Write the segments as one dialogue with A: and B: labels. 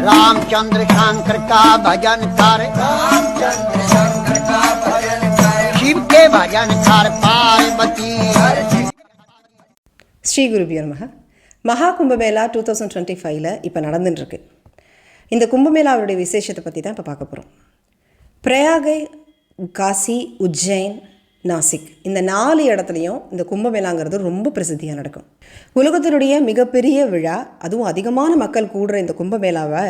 A: रामचंद्र शंकर का भजन कर शिव के भजन कर पार्वती
B: ஸ்ரீ குருபியோ நமக மகா கும்பமேளா டூ தௌசண்ட் டுவெண்ட்டி ஃபைவ்ல இப்போ நடந்துட்டுருக்கு இந்த கும்பமேளாவுடைய விசேஷத்தை பற்றி தான் இப்போ பார்க்க போகிறோம் பிரயாகை காசி உஜ்ஜைன் நாசிக். இந்த நாலு இடத்துலையும் இந்த கும்பமேளாங்கிறது ரொம்ப பிரசித்தியாக நடக்கும். உலகத்தினுடைய மிகப்பெரிய விழா அதுவும் அதிகமான மக்கள் கூடுற இந்த கும்பமேளாவை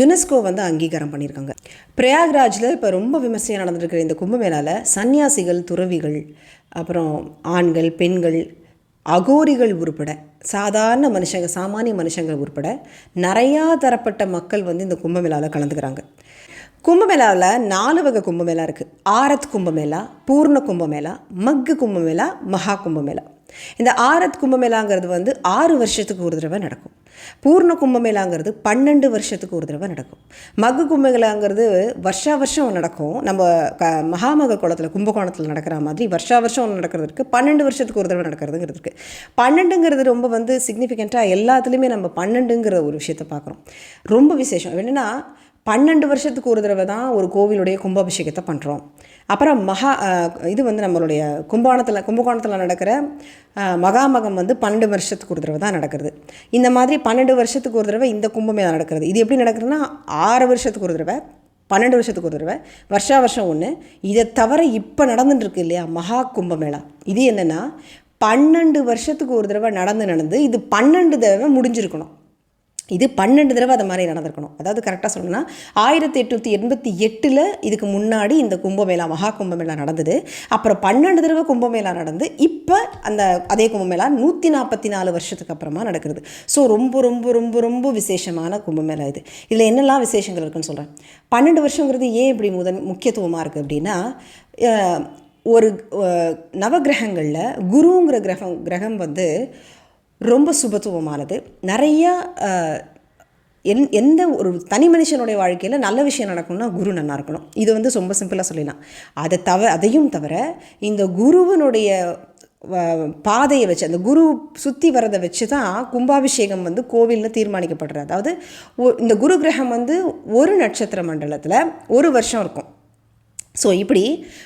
B: யுனெஸ்கோ வந்து அங்கீகாரம் பண்ணியிருக்காங்க. பிரயாக்ராஜில் இப்போ ரொம்ப விமர்சையாக நடந்துருக்கிற இந்த கும்பமேளாவில் சன்னியாசிகள் துறவிகள் அப்புறம் ஆண்கள் பெண்கள் அகோரிகள் உட்பட சாதாரண மனுஷங்க சாமானிய மனுஷங்கள் உட்பட நிறையா தரப்பட்ட மக்கள் வந்து இந்த கும்பமேளாவில் கலந்துக்கிறாங்க. கும்பமேளாவில் நாலு வகை கும்பமேளா இருக்குது ஆரத் கும்பமேளா பூர்ண கும்பமேளா மக்கு கும்பமேளா மகா கும்பமேளா. இந்த ஆரத் கும்பமேளாங்கிறது வந்து ஆறு வருஷத்துக்கு ஒரு தடவை நடக்கும். பூர்ண கும்பமேளாங்கிறது பன்னெண்டு வருஷத்துக்கு ஒரு தடவை நடக்கும். மகு கும்பமேளாங்கிறது வருஷா வருஷம் நடக்கும். நம்ம க மகாமக குளத்தில் கும்பகோணத்தில் நடக்கிற மாதிரி வருஷா வருஷம் நடக்கிறது இருக்குது பன்னெண்டு வருஷத்துக்கு ஒரு தடவை நடக்கிறதுங்கிறது இருக்குது பன்னெண்டுங்கிறது ரொம்ப வந்து சிக்னிஃபிகண்ட்டாக எல்லாத்துலேயுமே நம்ம பன்னெண்டுங்கிற ஒரு விஷயத்தை பார்க்குறோம் ரொம்ப விசேஷம். என்னென்னா பன்னெண்டு வருஷத்துக்கு ஒரு தடவை தான் ஒரு கோவிலுடைய கும்பாபிஷேகத்தை பண்ணுறோம் அப்புறம் மகா இது வந்து நம்மளுடைய கும்பகோணத்தில் கும்பகோணத்தில் நடக்கிற மகாமகம் வந்து பன்னெண்டு வருஷத்துக்கு ஒரு தடவை தான் நடக்கிறது. இந்த மாதிரி பன்னெண்டு வருஷத்துக்கு ஒரு தடவை இந்த கும்பமேளா நடக்கிறது. இது எப்படி நடக்குதுன்னா ஆறு வருஷத்துக்கு ஒரு தடவை பன்னெண்டு வருஷத்துக்கு ஒரு தடவை வருஷா வருஷம் ஒன்று இதை தவிர இப்போ நடந்துட்டுருக்கு இல்லையா மகா கும்பமேளா இது என்னென்னா பன்னெண்டு வருஷத்துக்கு ஒரு தடவை நடந்து நடந்து இது பன்னெண்டு தடவை முடிஞ்சிருக்கணும். இது பன்னெண்டு தடவை அது மாதிரி நடந்திருக்கணும். அதாவது கரெக்டாக சொல்லணும்னா ஆயிரத்தி எட்நூற்றி எண்பத்தி எட்டில் இதுக்கு முன்னாடி இந்த கும்பமேளா மகா கும்பமேளா நடந்தது. அப்புறம் பன்னெண்டு தடவை கும்பமேளா நடந்து இப்போ அந்த அதே கும்பமேளா நூற்றி நாற்பத்தி நாலு வருஷத்துக்கு அப்புறமா நடக்கிறது. ஸோ ரொம்ப ரொம்ப ரொம்ப ரொம்ப விசேஷமான கும்பமேளா இது. இதில் என்னெல்லாம் விசேஷங்கள் இருக்குன்னு சொல்கிறேன் பன்னெண்டு வருஷங்கிறது ஏன் இப்படி முதன் முக்கியத்துவமாக இருக்குது அப்படின்னா ஒரு நவகிரகங்களில் குருங்கிற கிரகம் கிரகம் வந்து ரொம்ப சுபத்துவமானது. நிறையா என் எந்த ஒரு தனி மனுஷனுடைய வாழ்க்கையில் நல்ல விஷயம் நடக்கணும்னா குரு நல்லா இருக்கணும். இது வந்து ரொம்ப சிம்பிளாக சொல்லலாம் அதை தவிர அதையும் தவிர இந்த குருவனுடைய வ- பாதையை வச்சு அந்த குரு சுற்றி வரதை வச்சு தான் கும்பாபிஷேகம் வந்து கோவிலில் தீர்மானிக்கப்படுறது. அதாவது இந்த குரு கிரகம் வந்து ஒரு நட்சத்திர மண்டலத்தில் ஒரு வருஷம் இருக்கும். ஸோ இப்படி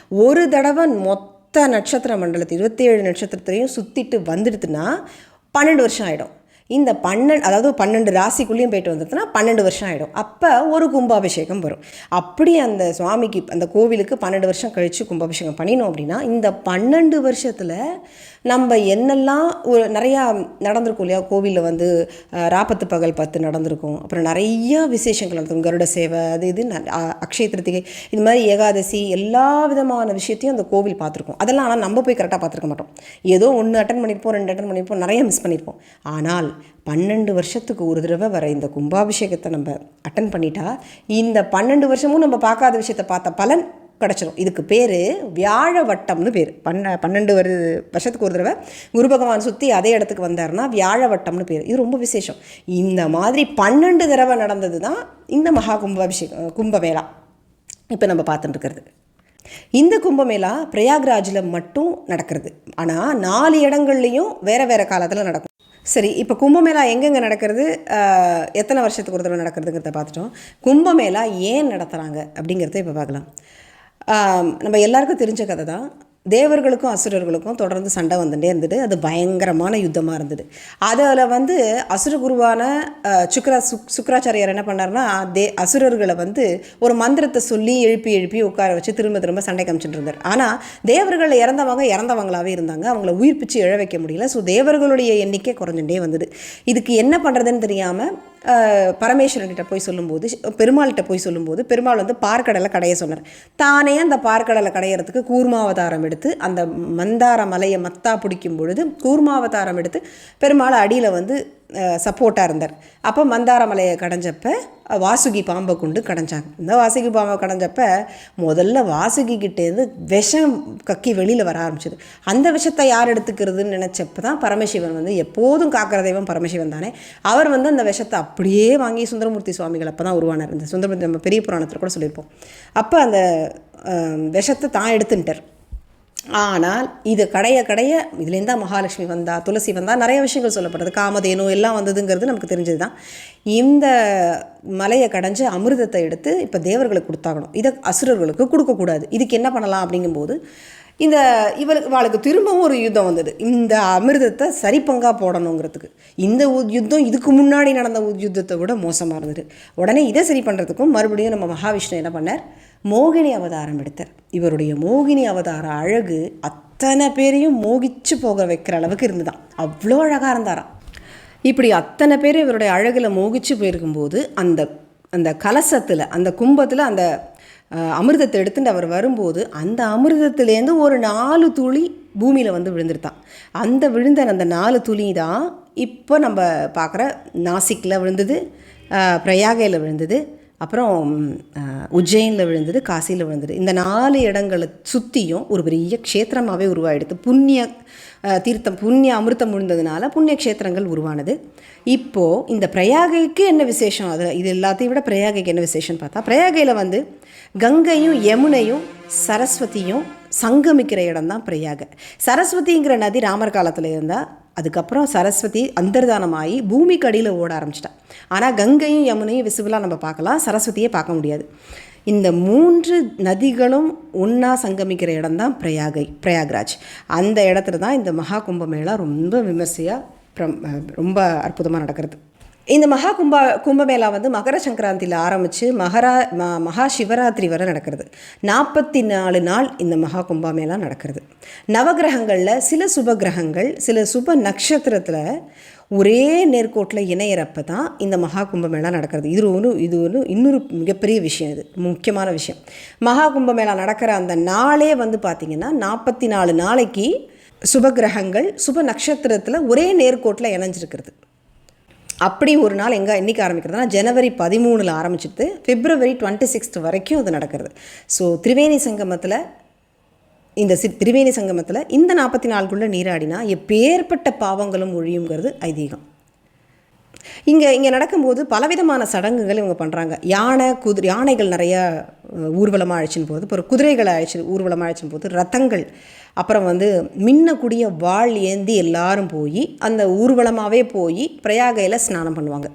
B: ஒரு தடவை மொத்த நட்சத்திர மண்டலத்தை இருபத்தேழு நட்சத்திரத்தையும் சுற்றிட்டு வந்துடுதுன்னா பன்னெண்டு வருஷம் ஆகிடும் இந்த பன்னெண்டு அதாவது பன்னெண்டு ராசிக்குள்ளேயும் போயிட்டு வந்ததுன்னா பன்னெண்டு வருஷம் ஆகிடும் அப்போ ஒரு கும்பாபிஷேகம் வரும். அப்படி அந்த சுவாமிக்கு அந்த கோவிலுக்கு பன்னெண்டு வருஷம் கழித்து கும்பாபிஷேகம் பண்ணினோம் அப்படின்னா இந்த பன்னெண்டு வருஷத்தில் நம்ம என்னெல்லாம் ஒரு நிறையா நடந்திருக்கும் இல்லையா? கோவிலில் வந்து ராபத்து ராப்பத்து பகல் பார்த்து நடந்திருக்கும். அப்புறம் நிறைய விசேஷங்கள் நடந்திருக்கும். கருட சேவை அது இது ந- அக்ஷய திருத்திகை இது மாதிரி ஏகாதசி எல்லா விதமான விஷயத்தையும் அந்த கோவில் பார்த்துருக்கோம். அதெல்லாம் ஆனால் நம்ம போய் கரெக்டாக பார்த்துருக்க மாட்டோம். ஏதோ ஒன்று அட்டன் பண்ணியிருப்போம் ரெண்டு அட்டன் பண்ணியிருப்போம் நிறைய மிஸ் பண்ணியிருப்போம். ஆனால் பன்னெண்டு வருஷத்துக்கு ஒரு தடவை வர இந்த கும்பாபிஷேகத்தை நம்ம அட்டன் பண்ணிட்டா இந்த பன்னெண்டு வருஷமும் நம்ம பார்க்காத விஷயத்தை பார்த்த பலன் கிடச்சிரும். இதுக்கு பேர் வியாழ வட்டம்னு பேர். பன்ன பன்னெண்டு வரு வருஷத்துக்கு ஒரு தடவை குரு பகவான் சுற்றி அதே இடத்துக்கு வந்தாருன்னா வியாழ வட்டம்னு பேர். இது ரொம்ப விசேஷம். இந்த மாதிரி பன்னெண்டு தடவை நடந்தது தான் இந்த மகா கும்பாபிஷேகம் கும்பமேளா. இப்போ நம்ம பார்த்துட்டுருக்கிறது இந்த கும்பமேளா பிரயாக்ராஜில் மட்டும் நடக்கிறது. ஆனால் நாலு இடங்கள்லையும் வேறு வேறு காலத்தில் நடக்கும். சரி இப்போ கும்பமேளா எங்கெங்கே நடக்கிறது? எத்தனை வருஷத்துக்கு ஒரு தடவை நடக்கிறதுங்கிறத பார்த்துட்டோம். கும்பமேளா ஏன் நடத்துகிறாங்க அப்படிங்கிறத இப்போ பார்க்கலாம். நம்ம எல்லாருக்கும் தெரிஞ்ச கதை தான். தேவர்களுக்கும் அசுரர்களுக்கும் தொடர்ந்து சண்டை வந்துட்டே இருந்தது அது பயங்கரமான யுத்தமாக இருந்தது. அதில் வந்து அசுர குருவான சுக்ரா சுக் சுக்ராச்சாரியார் என்ன பண்ணார்னா தே அசுரர்களை வந்து ஒரு மந்திரத்தை சொல்லி எழுப்பி எழுப்பி உட்கார வச்சு திரும்ப திரும்ப சண்டை காமிச்சுட்டு இருந்தார். ஆனால் தேவர்கள் இறந்தவங்க இறந்தவங்களாவே இருந்தாங்க. அவங்கள உயிர்ப்பிச்சு எழ வைக்க முடியல. ஸோ தேவர்களுடைய எண்ணிக்கை குறைஞ்சுட்டே வந்தது. இதுக்கு என்ன பண்ணுறதுன்னு தெரியாமல் பரமேஸ்வரன்கிட்ட போய் சொல்லும்போது பெருமாள்கிட்ட போய் சொல்லும்போது பெருமாள் வந்து பார்க்கடலை கடைய சொன்னார். தானே அந்த பார்க்கடலை கடையிறதுக்கு கூர்மாவதாரம் எடுத்து அந்த மந்தார மலையை மத்தா பிடிக்கும் பொழுது கூர்மாவதாரம் எடுத்து பெருமாள் அடியில் வந்து சப்போர்ட்டாக இருந்தார். அப்போ மந்தாரமலையை கடைஞ்சப்போ கடைஞ்சப்ப வாசுகி பாம்பை கொண்டு கடைஞ்சாங்க. இந்த வாசுகி பாம்பை கடைஞ்சப்ப முதல்ல வாசுகி கிட்டேருந்து விஷம் கக்கி வெளியில் வர ஆரம்பிச்சது. அந்த விஷத்தை யார் எடுத்துக்கிறதுன்னு நினச்சப்ப தான் பரமசிவன் வந்து எப்போதும் காக்கிற தெய்வம் பரமசிவன் தானே. அவர் வந்து அந்த விஷத்தை அப்படியே வாங்கி சுந்தரமூர்த்தி சுவாமிகள் அப்போ தான் உருவானார். இந்த சுந்தரமூர்த்தி நம்ம பெரிய புராணத்தில் கூட சொல்லியிருப்போம். அப்போ அந்த விஷத்தை தான் எடுத்துட்டார் ஆனால் இது கடைய கடைய இதுலேருந்து தான் மகாலட்சுமி வந்தா துளசி வந்தா நிறைய விஷயங்கள் சொல்லப்படுது. காமதேனு எல்லாம் வந்ததுங்கிறது நமக்கு தெரிஞ்சது தான் இந்த மலையை கடைஞ்சு அமிர்தத்தை எடுத்து இப்போ தேவர்களுக்கு கொடுத்தாகணும். இதை அசுரர்களுக்கு கொடுக்கக்கூடாது. இதுக்கு என்ன பண்ணலாம் அப்படிங்கும்போது இந்த இவருக்கு இவளுக்கு திரும்பவும் ஒரு யுத்தம் வந்தது. இந்த அமிர்தத்தை சரிப்பங்காக போடணுங்கிறதுக்கு. இந்த யுத்தம் இதுக்கு முன்னாடி நடந்த யுத்தத்தை விட மோசமாக இருந்தது. உடனே இதை சரி பண்ணுறதுக்கும் மறுபடியும் நம்ம மகாவிஷ்ணு என்ன பண்ணார்? மோகினி அவதாரம் எடுத்தார். இவருடைய மோகினி அவதார அழகு அத்தனை பேரையும் மோகிச்சு போக வைக்கிற அளவுக்கு இருந்துதான். அவ்வளோ அழகாக இருந்தாராம். இப்படி அத்தனை பேர் இவருடைய அழகில் மோகிச்சு போயிருக்கும்போது அந்த அந்த கலசத்தில் அந்த கும்பத்தில் அந்த அமிர்தத்தை எடுத்துட்டு அவர் வரும்போது அந்த அமிர்தத்துலேருந்து ஒரு நாலு துளி பூமியில் வந்து விழுந்துருத்தான் அந்த விழுந்த அந்த நாலு துளி தான் இப்போ நம்ம பார்க்குற நாசிக்கில் விழுந்தது பிரயாகையில் விழுந்தது. அப்புறம் அஹ், உஜ்ஜைனில் விழுந்தது காசியில் விழுந்தது. இந்த நாலு இடங்களை சுற்றியும் ஒரு பெரிய க்ஷேத்திரமாகவே உருவாயிடுது. புண்ணிய தீர்த்தம் புண்ணிய அமிர்தம் விழுந்ததுனால புண்ணிய க்ஷேத்திரங்கள் உருவானது. இப்போது இந்த பிரயாகைக்கு என்ன விசேஷம்? அது இது எல்லாத்தையும் விட பிரயாகைக்கு என்ன விசேஷம் பார்த்தா பிரயாகையில் வந்து கங்கையும் யமுனையும் சரஸ்வதியும் சங்கமிக்கிற இடம் தான் பிரயாக. சரஸ்வதிங்கிற நதி ராமர் காலத்தில் இருந்தால் அதுக்கப்புறம் சரஸ்வதி அந்தர்தானமாகி பூமிக்கு அடியில் ஓட ஆரம்பிச்சிட்டா. ஆனால் கங்கையும் யமுனையும் விசிபிளாக நம்ம பார்க்கலாம் சரஸ்வதியை பார்க்க முடியாது. இந்த மூன்று நதிகளும் ஒன்றா சங்கமிக்கிற இடம் தான் பிரயாகை பிரயாக்ராஜ். அந்த இடத்துல தான் இந்த மகா கும்பமேளா ரொம்ப விமர்சையாக ரொம்ப அற்புதமாக நடக்கிறது. இந்த மகா கும்பா கும்பமேளா வந்து மகர சங்கராந்தியில் ஆரம்பித்து மகரா ம மகா சிவராத்திரி வரை நடக்கிறது. நாற்பத்தி நாலு நாள் இந்த மகா கும்பமேளா நடக்கிறது. நவகிரகங்களில் சில சுப கிரகங்கள் சில சுப நட்சத்திரத்தில் ஒரே நேர்கோட்டில் இணையிறப்ப தான் இந்த மகா கும்பமேளா நடக்கிறது. இது ஒன்று இது ஒன்று இன்னொரு மிகப்பெரிய விஷயம் இது முக்கியமான விஷயம். மகா கும்பமேளா நடக்கிற அந்த நாளே வந்து பார்த்திங்கன்னா நாற்பத்தி நாலு நாளைக்கு சுப கிரகங்கள் சுப நட்சத்திரத்தில் ஒரே நேர்கோட்டில் இணைஞ்சிருக்கிறது. அப்படி ஒரு நாள் எங்கே என்றைக்கு ஆரம்பிக்கிறதுனா ஜனவரி பதிமூணில் ஆரம்பிச்சிட்டு பிப்ரவரி டுவெண்ட்டி சிக்ஸ்த் வரைக்கும் அது நடக்கிறது. ஸோ திரிவேணி சங்கமத்தில் இந்த சி திரிவேணி சங்கமத்தில் இந்த நாற்பத்தி நாளுக்குள்ளே நீராடினா எப்பேற்பட்ட பாவங்களும் ஒழியுங்கிறது ஐதீகம். இங்கே இங்கே நடக்கும்போது பலவிதமான சடங்குகள் இவங்க பண்ணுறாங்க யானை குதிரை யானைகள் நிறைய ஊர்வலமாக அழைச்சின்னு போது அப்புறம் குதிரைகளை அழைச்சி ஊர்வலமாக அழைச்சின்னு போது ரத்தங்கள் அப்புறம் வந்து மின்னக்கூடிய வாள் ஏந்தி எல்லாரும் போய் அந்த ஊர்வலமாகவே போய் பிரயாகையில் ஸ்நானம் பண்ணுவாங்க.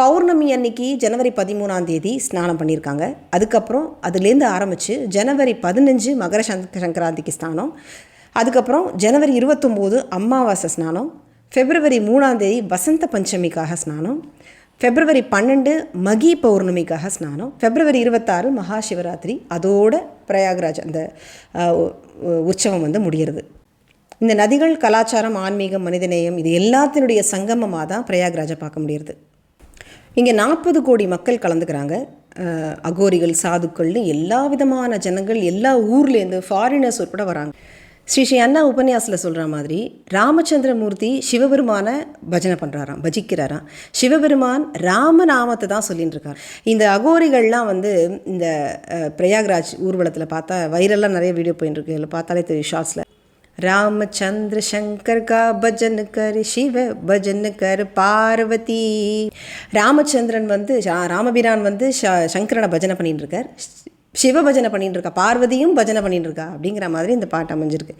B: பௌர்ணமி அன்னைக்கு ஜனவரி பதிமூணாம் தேதி ஸ்நானம் பண்ணியிருக்காங்க அதுக்கப்புறம் அதுலேருந்து ஆரம்பித்து ஜனவரி பதினஞ்சு மகர சங்க சங்கராந்திக்கு ஸ்நானம். அதுக்கப்புறம் ஜனவரி இருபத்தொம்போது அமாவாசை ஸ்நானம். பிப்ரவரி மூணாம் தேதி வசந்த பஞ்சமிக்காக ஸ்நானம். பிப்ரவரி பன்னெண்டு மகி பௌர்ணமிக்காக ஸ்நானம். பிப்ரவரி இருபத்தாறு மகா சிவராத்திரி. அதோட பிரயாக்ராஜ் அந்த உற்சவம் வந்து முடிகிறது இந்த நதிகள் கலாச்சாரம் ஆன்மீகம் மனிதநேயம் இது எல்லாத்தினுடைய சங்கமமாக தான் பிரயாக்ராஜை பார்க்க முடியுது இங்கே நாற்பது கோடி மக்கள் கலந்துக்கிறாங்க. அகோரிகள் சாதுக்கள்னு எல்லா விதமான ஜனங்கள் எல்லா ஊர்லேருந்து ஃபாரினர்ஸ் உட்பட வராங்க. ஸ்ரீ ஸ்ரீ அண்ணா உபன்யாசில் சொல்கிற மாதிரி ராமச்சந்திரமூர்த்தி சிவபெருமானை பஜனை பண்ணுறாராம் பஜிக்கிறாராம். சிவபெருமான் ராமநாமத்தை தான் சொல்லின்னு இருக்கார் இந்த அகோரிகள்லாம் வந்து இந்த பிரயாக்ராஜ் ஊர்வலத்தில் பார்த்தா வைரல்லாம் நிறைய வீடியோ போயின்னு இருக்கு பார்த்தாலே தெரியும் ஷார்ட்ஸில். ராமச்சந்திர சங்கர் கா பஜன் கர் சிவ பஜன் கர் பார்வதி. ராமச்சந்திரன் வந்து ராமபிரான் வந்து சங்கரனை பஜனை பண்ணிட்டு இருக்கார் சிவ பஜனை பண்ணிட்டு இருக்கா பார்வதியும் பஜனை பண்ணிட்டு இருக்கா அப்படிங்கிற மாதிரி இந்த பாட்டு அமைஞ்சிருக்கு.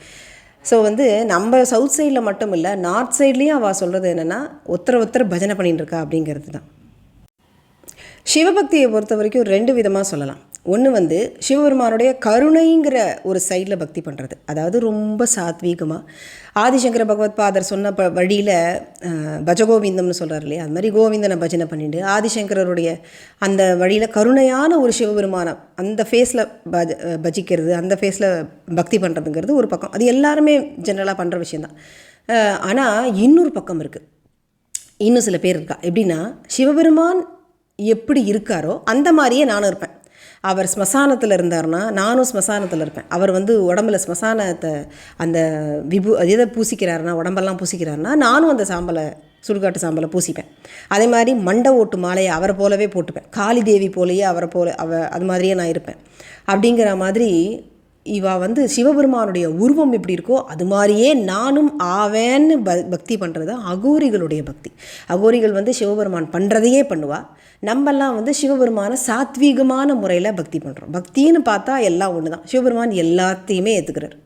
B: ஸோ வந்து நம்ம சவுத் சைடில் மட்டும் இல்லை நார்த் சைட்லேயும் அவள் சொல்கிறது என்னென்னா ஒருத்தர் ஒருத்தர் பஜனை பண்ணிட்டு இருக்கா அப்படிங்கிறது தான். சிவபக்தியை பொறுத்த வரைக்கும் ரெண்டு விதமாக சொல்லலாம். ஒன்று வந்து சிவபெருமானுடைய கருணைங்கிற ஒரு சைடில் பக்தி பண்ணுறது அதாவது ரொம்ப சாத்வீகமாக ஆதிசங்கர பகவத் பாதர் சொன்ன ப வழியில் பஜகோவிந்தம்னு சொல்கிறார் இல்லையா? அது மாதிரி கோவிந்தனை பஜனை பண்ணிட்டு ஆதிசங்கரருடைய அந்த வழியில் கருணையான ஒரு சிவபெருமானம் அந்த ஃபேஸில் பஜ பஜிக்கிறது அந்த ஃபேஸில் பக்தி பண்ணுறதுங்கிறது ஒரு பக்கம். அது எல்லாருமே ஜென்ரலாக பண்ணுற விஷயந்தான் ஆனால் இன்னொரு பக்கம் இருக்குது இன்னும் சில பேர் இருக்கா? எப்படின்னா சிவபெருமான் எப்படி இருக்காரோ அந்த மாதிரியே நானும் இருப்பேன். அவர் ஸ்மசானத்தில் இருந்தார்னா நானும் ஸ்மசானத்தில் இருப்பேன். அவர் வந்து உடம்புல ஸ்மசானத்தை அந்த விபு அது எதை பூசிக்கிறாருன்னா உடம்பெல்லாம் பூசிக்கிறாருன்னா நானும் அந்த சாம்பலை சுடுகாட்டு சாம்பலை பூசிப்பேன். அதே மாதிரி மண்டை ஓட்டு மாலையை அவரை போலவே போட்டுப்பேன். காளி தேவி போலேயே அவரை போல அவ அது மாதிரியே நான் இருப்பேன். அப்படிங்கிற மாதிரி இவா வந்து சிவபெருமானுடைய உருவம் எப்படி இருக்கோ அது மாதிரியே நானும் ஆவேன்னு ப பக்தி பண்ணுறது தான் அகோரிகளுடைய பக்தி. அகோரிகள் வந்து சிவபெருமான் பண்ணுறதையே பண்ணுவாள் நம்மெல்லாம் வந்து சிவபெருமானை சாத்வீகமான முறையில் பக்தி பண்ணுறோம் பக்தின்னு பார்த்தா எல்லாம் ஒன்று தான் சிவபெருமான் எல்லாத்தையுமே ஏற்றுக்கிறார்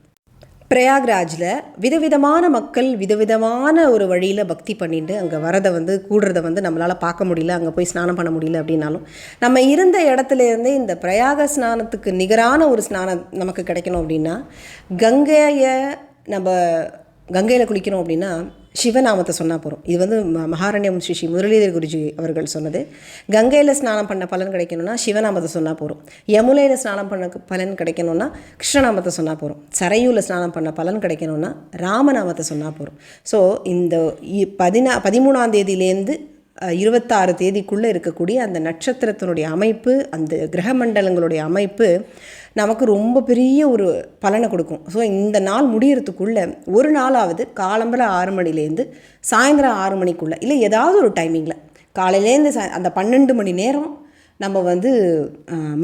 B: பிரயாக்ராஜில் விதவிதமான மக்கள் விதவிதமான ஒரு வழியில் பக்தி பண்ணிட்டு அங்கே வரதை வந்து கூடுறதை வந்து நம்மளால் பார்க்க முடியல. அங்கே போய் ஸ்நானம் பண்ண முடியல அப்படின்னாலும் நம்ம இருந்த இடத்துல இருந்தே இந்த பிரயாக ஸ்நானத்துக்கு நிகரான ஒரு ஸ்நானம் நமக்கு கிடைக்கணும் அப்படின்னா கங்கையை நம்ம கங்கையில் குளிக்கணும் அப்படின்னா சிவநாமத்தை சொன்னால் போகிறோம் இது வந்து ம- மகாரண்யம் ஸ்ரீ ஸ்ரீ முரளிதர் குருஜி அவர்கள் சொன்னது. கங்கையில் ஸ்நானம் பண்ண பலன் கிடைக்கணும்னா சிவநாமத்தை சொன்னால் போகிறோம் யமுனையில் ஸ்நானம் பண்ண பலன் கிடைக்கணும்னா கிருஷ்ணநாமத்தை சொன்னால் போகிறோம் சரையூரில் ஸ்நானம் பண்ண பலன் கிடைக்கணும்னா ராமநாமத்தை சொன்னால் போகிறோம் ஸோ இந்த இ- பதினா பதிமூணாம் தேதியிலேருந்து இருபத்தாறு தேதிக்குள்ளே இருக்கக்கூடிய அந்த நட்சத்திரத்தினுடைய அமைப்பு அந்த கிரக மண்டலங்களுடைய அமைப்பு நமக்கு ரொம்ப பெரிய ஒரு பலனை கொடுக்கும். ஸோ இந்த நாள் முடியறதுக்குள்ளே ஒரு நாளாவது காலம்பர ஆறு மணிலேருந்து சாயந்தரம் ஆறு மணிக்குள்ளே இல்லை ஏதாவது ஒரு டைமிங்கில் காலையிலேருந்து சா அந்த பன்னெண்டு மணி நேரம் நம்ம வந்து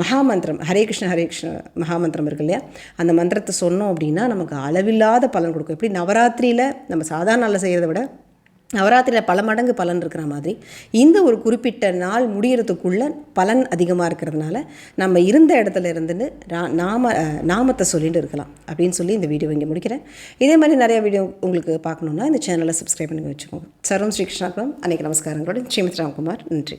B: மகாமந்திரம் ஹரே கிருஷ்ண ஹரே கிருஷ்ண மகாமந்திரம் இருக்கு இல்லையா? அந்த மந்திரத்தை சொன்னோம் அப்படின்னா நமக்கு அளவில்லாத பலன் கொடுக்கும். எப்படி? நவராத்திரியில் நம்ம சாதாரண நாளில் செய்கிறத விட நவராத்திரியில் பல மடங்கு பலன் இருக்கிற மாதிரி இந்த ஒரு குறிப்பிட்ட நாள் முடியறதுக்குள்ள பலன் அதிகமாக இருக்கிறதுனால நம்ம இருந்த இடத்துல இருந்துன்னு நாம நாமத்தை சொல்லிட்டு இருக்கலாம் அப்படின்னு சொல்லி இந்த வீடியோ இங்கே முடிக்கிறேன். இதே மாதிரி நிறைய வீடியோ உங்களுக்கு பார்க்கணுன்னா இந்த சேனலை சப்ஸ்கிரைப் பண்ணி வச்சுக்கோங்க. சர்வம் ஸ்ரீ அன்னைக்கு நமஸ்காரங்களோட ஸ்ரீமத் ராம்குமார் நன்றி.